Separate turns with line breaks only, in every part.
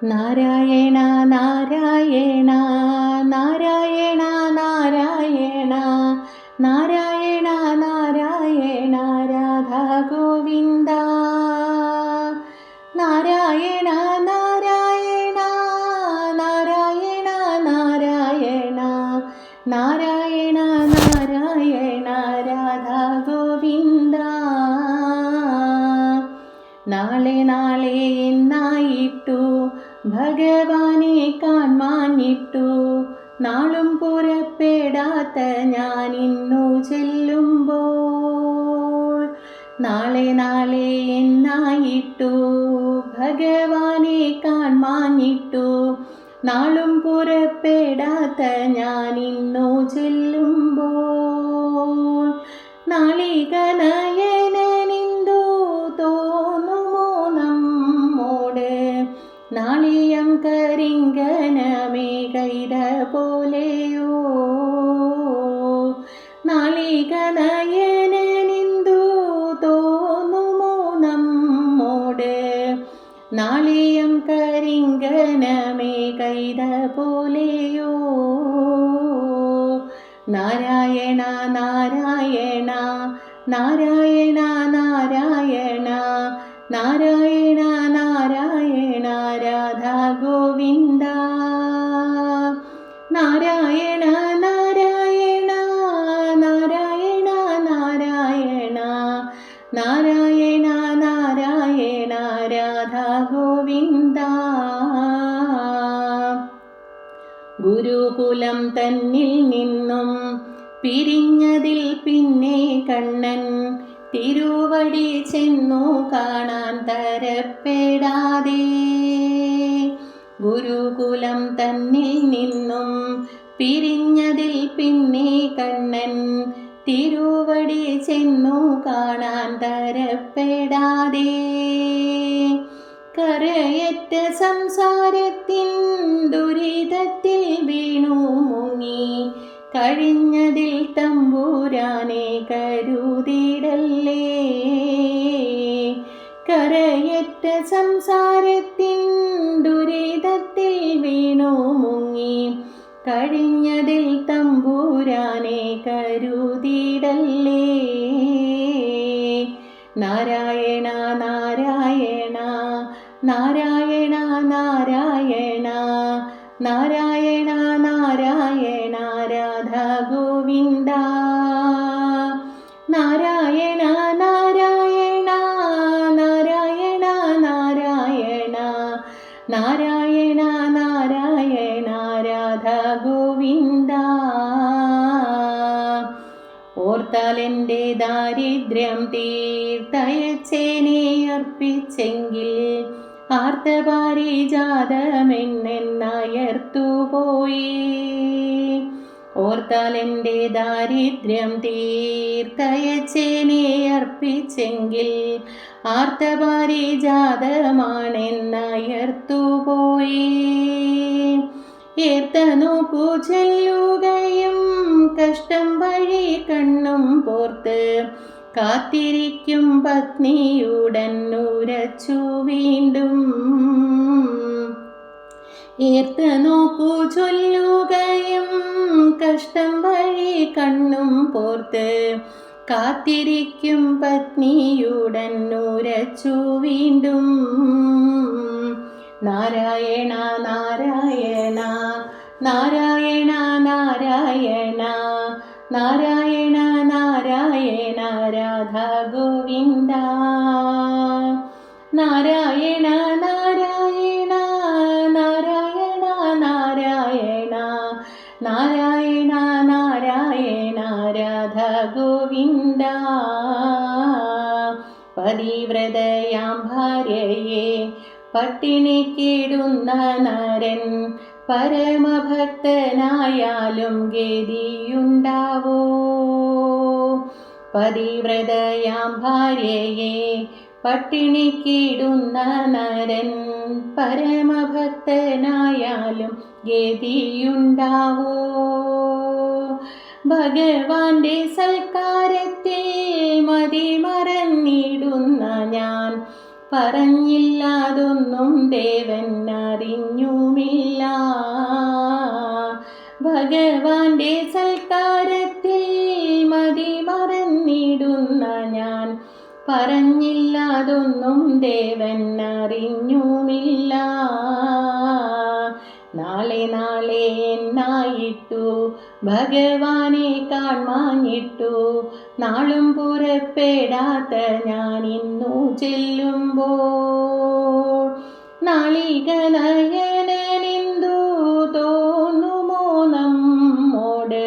നാരായണ നാരായണ നാരായണ നാരായണ നാരായണ നാരായണ രാധാ ഗോവിന്ദ നാരായണ നാരായണ നാരായണ നാരായണ നാരായണ നാരായണ രാധാ ഗോവിന്ദ നാളെ നാളെ എന്നായിട്ടു ഭഗവാനെ കാൺമാഞ്ഞിട്ടു നാളും പുറപ്പെടാത്ത ഞാൻ ഇന്നു ചെല്ലുമ്പോൾ നാളെ നാളെ എന്നായിട്ടു? ഭഗവാനെ കാൺമാഞ്ഞിട്ടു നാളും പുറപ്പെടാത്ത ഞാൻ ഇന്നു ചെല്ലുമ്പോൾ നാളിക നാളിക നയനനിന്ദു തോന്നുമോ നമ്മോട്? നാളിയം കരിങ്കനമേ കൈത പോലെയോ? നാരായണ നാരായണ നാരായണ നാരായണ നാരായണ നാരായണ രാധാ ഗോവിന്ദ നാരായണ ഗുരുകുലം തന്നിൽ നിന്നും പിരിഞ്ഞതിൽ പിന്നെ കണ്ണൻ തിരുവടി ചെന്നു കാണാൻ തരപ്പെടാതെ. ഗുരുകുലം തന്നിൽ നിന്നും പിരിഞ്ഞതിൽ പിന്നെ കണ്ണൻ തിരുവടി ചെന്നു കാണാൻ തരപ്പെടാതെ. കരയറ്റ സംസാരത്തിൻ കഴിഞ്ഞതിൽ തമ്പൂരാനെ കരുതിടല്ലേ കരയറ്റ സംസാരത്തിൻ ദുരിതത്തിൽ വീണു മുങ്ങി. കഴിഞ്ഞതിൽ തമ്പൂരാനെ കരുതിടല്ലേ നാരായണ നാരായണ നാരായണ നാരായണ നാരായണ നാരായണ നാരായണ നാരായണ നാരായണ. നാരായണ നാരായണ രാധ ഗോവിന്ദ. ഓർത്താലെന്റെ ദാരിദ്ര്യം തീർത്തയച്ചേനെ അർപ്പിച്ചെങ്കിൽ ആർത്തപാരിജാതമെന്നയർത്തുപോയി ഓർത്താലെന്റെ ദാരിദ്ര്യം തീർത്തയച്ചേനെ അർപ്പിച്ചെങ്കിൽ ആർത്തപാരിജാതമാണെന്നയർത്തുപോയി ഏർത്ത നോക്കു ചെല്ലുകയും കഷ്ടം വഴി കണ്ണും പോർത്ത് കാത്തിരിക്കും പത്നിയുടൻ ഉരച്ചു വീണ്ടും. ഏർത്ത് നോക്കൂ ചൊല്ലുകയും കഷ്ടം വഴി കണ്ണും പോർത്ത് കാത്തിരിക്കും പത്നിയുടൻ ഉരച്ചു വീണ്ടും. നാരായണ നാരായണ നാരായണ നാരായണ നാരായണ നാരായണ രാധാ ഗോവിന്ദ നാരായണ പതിവ്രതയാം ഭാര്യയെ. പട്ടിണിക്കിടുന്ന നരൻ പരമഭക്തനായാലും ഗതിയുണ്ടാവോ? പതിവ്രതയാം ഭാര്യയെ. പട്ടിണിക്കിടുന്ന നരൻ പരമഭക്തനായാലും ഗതിയുണ്ടാവോ? ഭഗവാന്റെ സൽക്കാരത്തെ മതിമറന്നിടുന്ന ഞാൻ. പറഞ്ഞില്ലാതൊന്നും ദേവൻ അറിഞ്ഞുമില്ല. ഭഗവാന്റെ സൽക്കാരത്തിൽ മതി മറന്നിടുന്ന ഞാൻ. പറഞ്ഞില്ലാതൊന്നും ദേവൻ അറിഞ്ഞുമില്ല. നാളെ നാളെ എന്നായിട്ടു ഭഗവാനെ കാൺമാഞ്ഞിട്ടു നാളും പുറപ്പെടാത്ത ഞാൻ ഇന്നു ചെല്ലുമ്പോൾ നാളിക നയനനിന്തു തോന്നുമോ നമ്മോട്?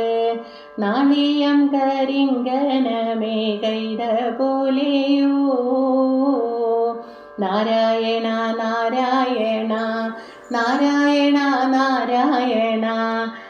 നാളിയം കരിങ്കനമേ കൈത പോലെയോ നാരായണ നാരായണ നാരായണ നാരായണ